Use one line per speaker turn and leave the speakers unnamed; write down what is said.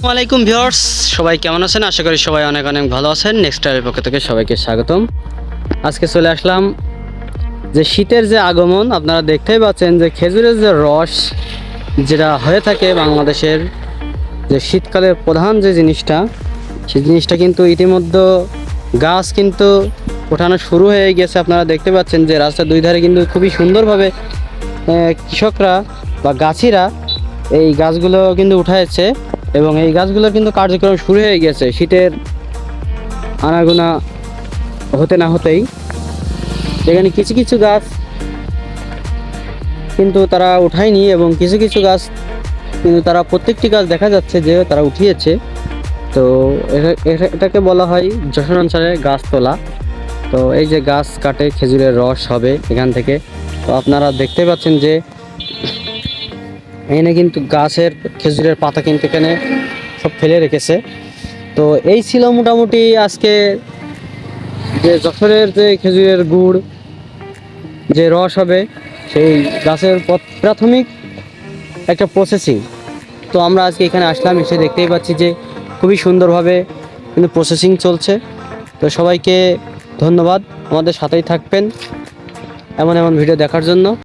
আসসালামাইকুম ভিউয়ার্স, সবাই কেমন আছেন? আশা করি সবাই অনেক অনেক ভালো আছেন। নেক্সট টাইমের পক্ষ থেকে সবাইকে স্বাগতম। আজকে চলে আসলাম যে শীতের যে আগমন, আপনারা দেখতেই পাচ্ছেন যে খেজুরের যে রস যেটা হয়ে থাকে বাংলাদেশের যে শীতকালের প্রধান যে জিনিসটা, সেই জিনিসটা কিন্তু ইতিমধ্যে গাছ কিন্তু ওঠানো শুরু হয়ে গেছে। আপনারা দেখতে পাচ্ছেন যে রাস্তার দুই ধারে কিন্তু খুবই সুন্দরভাবে কৃষকরা বা গাছিরা এই গাছগুলো কিন্তু উঠাইছে এবং এই গাছগুলোর কিন্তু কার্যক্রম শুরু হয়ে গেছে। শীতের আনাগোনা হতে না হতেই। এখানে কিছু কিছু গাছ কিন্তু তারা উঠায়নি এবং কিছু কিছু গাছ কিন্তু তারা প্রত্যেকটি গাছ দেখা যাচ্ছে যে তারা উঠিয়েছে। তো এটা- এটা- এটাকে বলা হয় যশোর অঞ্চলে গাছ তোলা। তো এই যে গাছ কাটে, খেজুরের রস হবে এখান থেকে। তো আপনারা দেখতে পাচ্ছেন যে এখানে কিন্তু গাছের খেজুরের পাতা কিন্তু এখানে সব ফেলে রেখেছে। তো এই ছিল মোটামুটি আজকে যে যশোরের যে খেজুরের গুড়, যে রস হবে, সেই গাছের প্রাথমিক একটা প্রসেসিং তো আমরা আজকে এখানে আসলাম, এসে দেখতেই পাচ্ছি যে খুবই সুন্দরভাবে কিন্তু প্রসেসিং চলছে। তো সবাইকে ধন্যবাদ। আমাদের সাথেই থাকবেন এমন এমন ভিডিও দেখার জন্য।